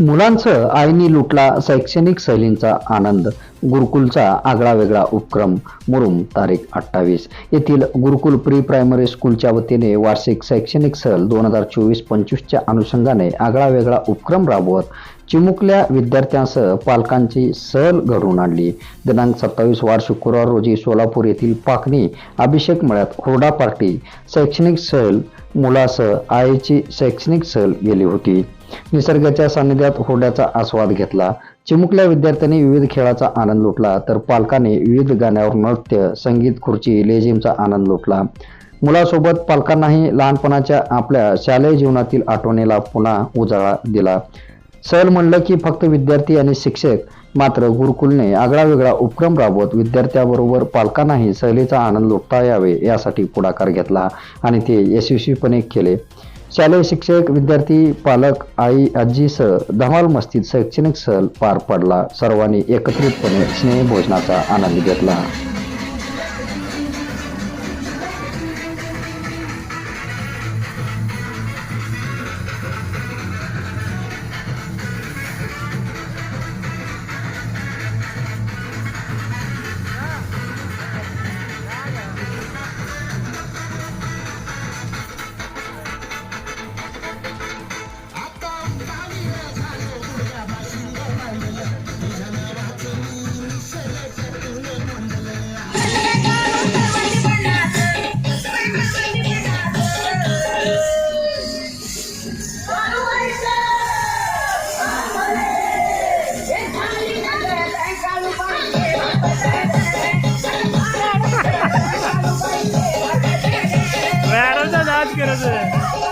मुलांचं आईनी लुटला शैक्षणिक सहलींचा आनंद. गुरुकुलचा आगळा वेगळा उपक्रम. मुरुम तारीख अठ्ठावीस. येथील गुरुकुल प्री प्रायमरी स्कूलच्या वतीने वार्षिक शैक्षणिक सहल दोन हजार चोवीस पंचवीसच्या अनुषंगाने आगळा वेगळा उपक्रम राबवत चिमुकल्या विद्यार्थ्यांसह पालकांची सहल घडवून आणली. दिनांक सत्तावीस वार शुक्रवार रोजी सोलापूर येथील पाकणी अभिषेक मळ्यात हुरडा पार्टी शैक्षणिक सहल मुलासह आईची शैक्षणिक सहल गेली होती. निसर्गाच्या सानिध्यात होड्याचा आस्वाद घेतला. चिमुकल्या विद्यार्थ्यांनी विविध खेळाचा आनंद लुटला तर पालकांनी विविध गाण्यावर नृत्य संगीत खुर्ची लेझिमचा आनंद लुटला. मुलासोबत पालकांनाही लहानपणाच्या आपल्या शालेय जीवनातील आठवणीला पुन्हा उजाळा दिला. सहल म्हणलं की फक्त विद्यार्थी आणि शिक्षक मात्र गुरुकुलने आगळा वेगळा उपक्रम राबवत विद्यार्थ्याबरोबर पालकांनाही सहलीचा आनंद लुटता यावे यासाठी पुढाकार घेतला आणि ते यशस्वीपणे केले. शालेय शिक्षक विद्यार्थी पालक आई आजीसह धमाल मस्तीत शैक्षणिक सहल पार पडला. सर्वांनी एकत्रितपणे स्नेहभोजनाचा आनंद घेतला. কাজ করেছে